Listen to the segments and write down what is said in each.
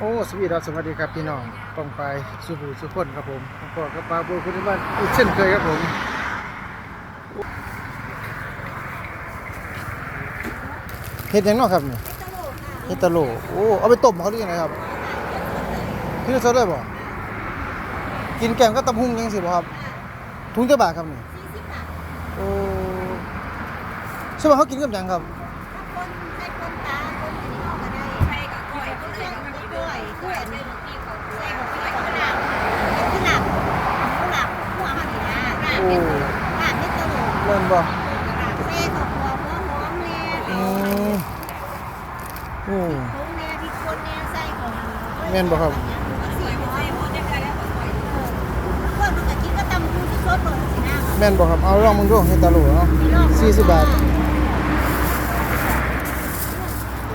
โอ้สวีดัสสวัสดีครับพี่น้องป้องไปสุภูสุขคนครับผมผมก็กับปาบูคุณที่บ้านอีกเช่นเคยครับผมเห็ดยังนาะครับเนี่ยเห็ดตะโลโอ้เอาไปต้มเขาหรือยังไงครับพี่จะสดเลยบ่กินแกงก็ตำหุ่งยังสิบ่ครับถุงจะบาทครับนี่โอ้ใช่ป่ะเขากินกับยังครับ คนใช้คนตาคนที่เขาก็ได้ใช้กับกล้วยก็ใช้กับ กล้วยกล้วยอันนี้ที่เขาใช้กับกล้วยขนาดขนาดขนาดหัวมันนี่นะขนาดโอ้นี้ขนาดนี้ตลกเล่นบ่แม่ของหัวหัวหอมแน่อืมโอ้ทุกแน่ที่คนแน่ใส่ของแม่นบ่ครับสี่ร้อยพอได้ไปแล้วก็ใส่เออกครับ เอาลองมึงดูเฮ็ดตาโหลเนาะลองสี่สิบบาท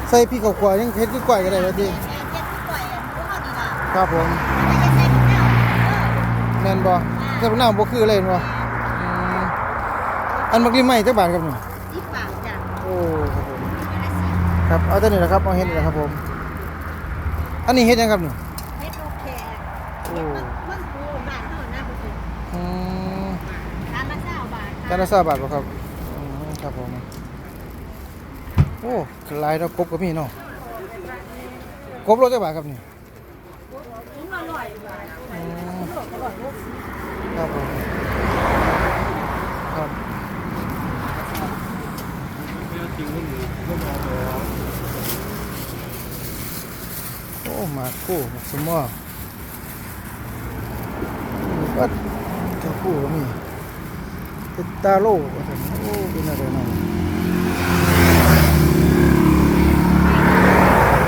ใส่พริกกับขวยังเฮ็ดคือก้อยก็ได้ว่าติแม่เจ็ดที่กล้วยอันนี้เขาดีล่ะ ครับผมไม่ใช่ใส่มะนาวแม่นบ่แต่พวกน้ำบ่คือเลยเห็นบ่อืมอันมักลิมไหม้จักบาทครับนี่สิบบาทจ้ะโอ้ครับผมไม่ได้สิครับเอาตัวนี้แหละครับเอาเฮ็ดนี่แหละครับผม อันนี้เฮ็ดหยังครับนี่เฮ็ดโอเคโอ้มันปูบ้านเฮานะบ่ถูกอืมทานละเจ้าบาทจานละ20บาทบ่ครับอืมครับผมโอ้หลายดอกกบก็มีเนาะกบโลจักบาทครับนี่ ครับผมครับโอ้มาคู่มาสมอก็เจ้าคู่ก็มีเป็นตาโล่ว่าซั่นโอ้เป็นอะไรนะ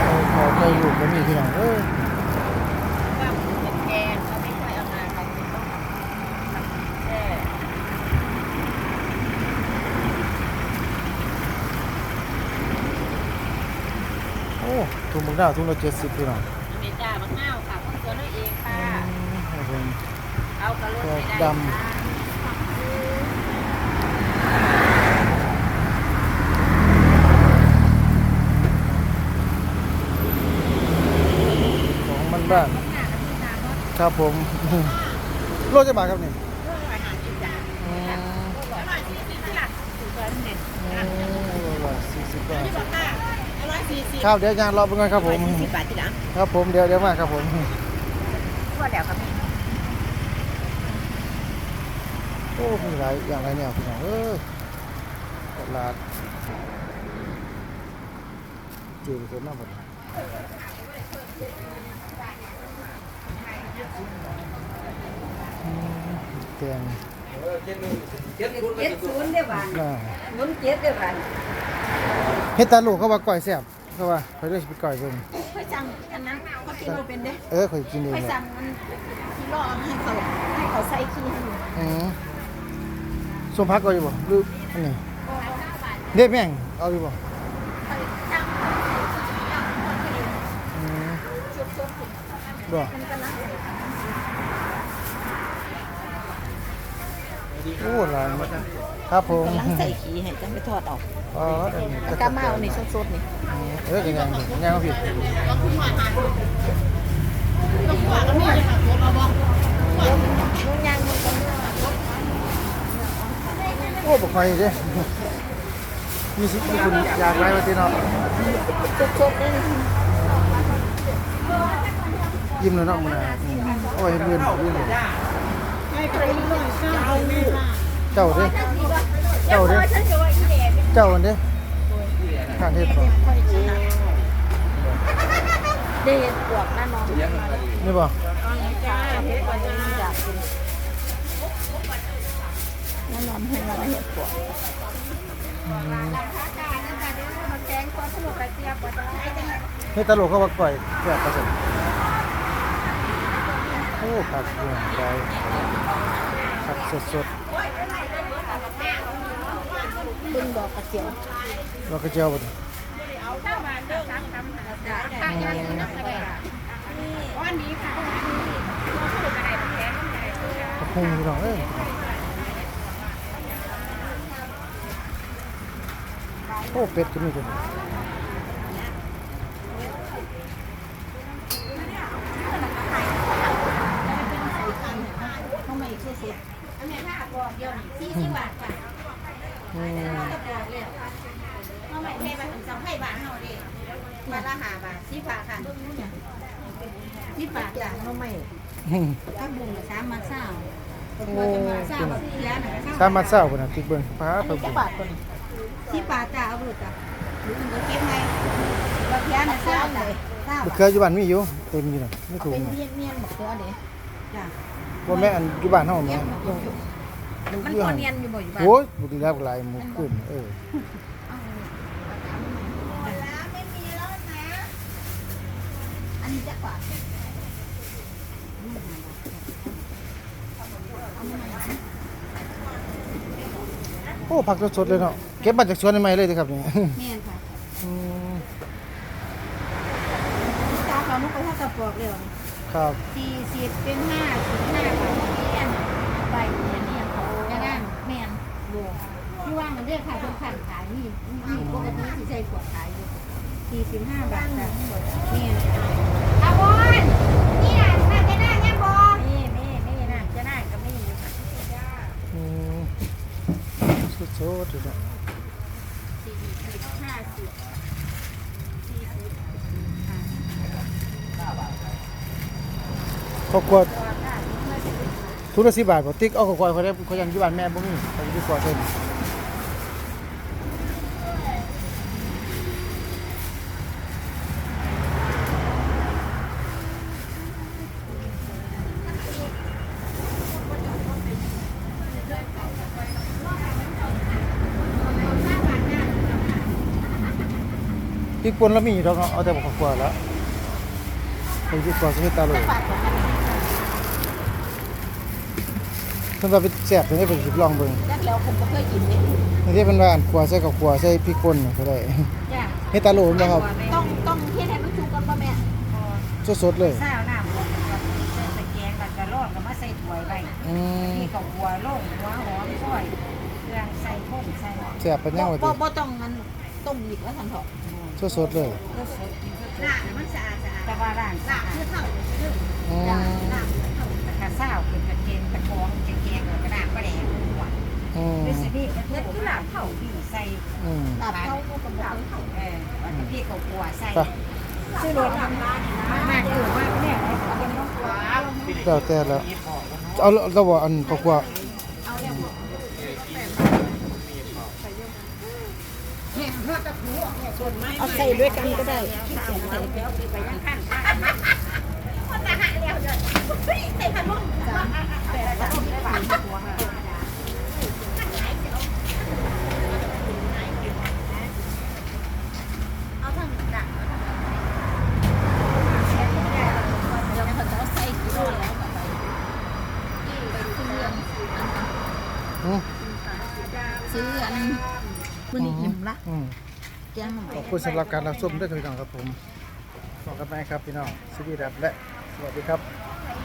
เอาขอจลูกก็มีพี่น้องเอ้ย ว่าเป็นแกงเขาไม่ค่อยเอามาเขาต้องทำแช่ โอ้ ถุงบักดาวถุงละเจ็ดสิบพี่น้องเมจ้ามะนาวค่ะคนตัวนั่นเองค่ะ ครับผม เอากระโหลกดของมันบ้านครับผม โลจะบาทครับนี่อืมโลละสี่สิบบาท ครับเดี๋ยวยางรอไปก่อนครับผมสิบบาทที่หลังครับผมเดี๋ยวเดี๋ยวมาครับผมพอเดี๋ยวครับโอ้มีหลายอย่างหลายแนวพี่น้องเอ้ยตลาดจืดเกินมากหมดอืมแกงเจ็ดศูนย์เดียวกันน่านุ้นเจ็ดเดียวกันเฮ็ดตาลูกเขาว่าก่อยแซ่บ เขาว่าเขาเรียกสิไปก่อยเบิ่งค่อยสั่งอันนั้นเขากินโอเป็นเด้เออข่อยกินเองค่อยแหละสั่งมันที่รอให้เขาให้เขาใส่ขี้ให้อยู่อืมส้มพักเอาอยู่บ่หรืออันนี้เด็ดแม่งเอาอยู่บ่ค่อยสั่งอืมชุบๆบ่มันก็ลังโอ้หลาย ครับผมกำลังใส่ขี้ให้จังไปทอดออกอ๋ออันนี้แล้วก็มาเอานี่สดๆนี่เออยังไงยังเอาผิดโอ้บอกใครเด้มีสิมีคุณอยากไรมาตีเนาะสดๆนี่ยิ้มเลยเนาะมึงนะอืมโอ้ยเลื่อนเลื่อนเลยเจ้าเด้เจ้าเด้เจ้าอันเด้ข้างเฮ็ดบ่เด็ดปวกแน่นอนนี่บ่จ้าเห็ดปวกอยากกินแน่นอนให้เราเห็ดปวกอืมแกงปลาสมุนไพรเจียบปลาเฮ็ดตลกเขาว่าก่อยแซ่บประสริฐโอ้ผักเรื่องใจผักสด คุณบอกกระเจียวบอกกระเจียวบ่ดิข้งอันนี้ค่ะกระพุ้งพี่องเอ้ยโอ้เป็ดก็มีตัวนี้ทำไมชื่อเสียอันก่อนยวนี่สี่สิาทค่ะ เขาจะบอกเลยว่าไม่แพ้แบบสองไข่บาทเท่าเด็บาทละห้าบาทสิบบาทค่ะสิบบาทจ้ะน้องไม่ถ้าบุญสามมาเศร้าโอ้สามมาเศร้าพุ่นน่ะติ๊กเบิ่งป้าไปสิเบิ่งบาทคนสิบบาทจ้ะเอาบุญจ้ะหรือถึงจะเก็บไงเราเพี้ยนเศร้าเลยเศร้าบักเขืออยู่บ้านมีอยู่เต็มอยู่น่ะไม่ถูกเป็นเมียนเมียนหมดตัวเด็จ้ะบ่แม่อันอยู่บ้านเฮาแม่น มันพอเนียนอยู่บ่อยู่บ้านโอ้ยบ่ดีแล้วหลายหมู่ขึ้นเออไม่มีแล้วนะอันนี้จะกว่าโอ้ผักสดๆเลยเนาะเก็บมาจากสวนใหม่ๆเลยเด้อครับนี่แม่นค่ะอืมตาเขานุกไปถ้ากระปอกเร็วครับสี่สิบเป็นห้าสิบห้าของเรียนใบเรียนเนี่ยเขาจะได้แม่นบัว ที่ว่างมันเรียกขายเป็นขันขายนี่นี่ปกติที่ใช้ขวดขายอยู่สี่สิบห้าบาทจ้ะแม่นค่ะอาบอนนี่น่ะน่าจะได้ยังบอนี่นี่นี่น่ะจะได้ก็ไม่อยู่ค่ะอืมสุดๆเลยเนาะสี่สิบห้าสิบสี่สิบข้าวกล้วยทุกละ10บาทบ่ติ๊กเอาข้าวกล้วยเขาได้เขายังอยู่บ้านแม่บ่มีเขาอยู่ที่กว่าเพิ่น พริกป่นแล้วมีอยู่ดอกเนาะเอาแต่บอกกว่าแล้วไปที่กว่าสมิตาโลเพิ่นว่าเป็นแซ่บเพิ่นให้เพิ่นสิลองเบิ่งแล้วแล้วผมก็เคยกินเนี่ยนี่ที่เพิ่นว่าอันขัวใส่กับขัวใส่พริกป่นนี่ก็ได้จ้ะเฮ็ดตาโลแม่นบ่ครับต้องต้องเฮ็ดให้มันสุกก่อนป่ะแม่สดๆเลยเศร้าหน้าบวมกับใส่ตะแกรงแล้วก็รอดก็มาใส่ถ้วยไว้อืมนี่ก็หัวโล่งหัวหอมซอยเครื่องใส่ข้นใส่หอมแซ่บปานยังว่าบ่ติบ่ต้องงั้นต้มอีกแล้วทันเถอะ สดๆเลยก็สดกินก็สล้างดมันสะอาดสะอาดแต่ว่าร่างสะล้างอาดคือเท่าเด้ออืมล้างคือเท่าแต่ข้าวเป็นตะเกรงตะกองตะแกรงแล้วก็น้ำปลาแดงหัวอืมหรือสินี่ก็เฮ็ดคือลาบเผาพี่ใส่อืมลาบเท่าก็บ่ต้องเท่าเออแล้วก็พี่ก็หัวใส่ไปซื้อรถทำร้านนี่นะมากอยู่มากเนี่ยเอาเป็นน้องหัวแล้วแต่แล้วเอาเราบ่อันข้าวกล้วย เอาใส่ด้วยกันก็ได้ คนละหาแล้วเด้อเฮ้ยใส่ขนมจ้ะเอาทั้งดักเอาทั้งเดี๋ยวเขาจะเอาใส่กิโลแล้วก็ไปนี่ไปซื้ออัน อืม ซื้ออันมื้อนี้อิ่มละ อืม แกงหน่อขไม้อบคุณสำหรับการรับชมด้วยครับพี่น้องครับผมขอบคุณมากครับพี่น้องสวัสดีครับและสวัสดีครับ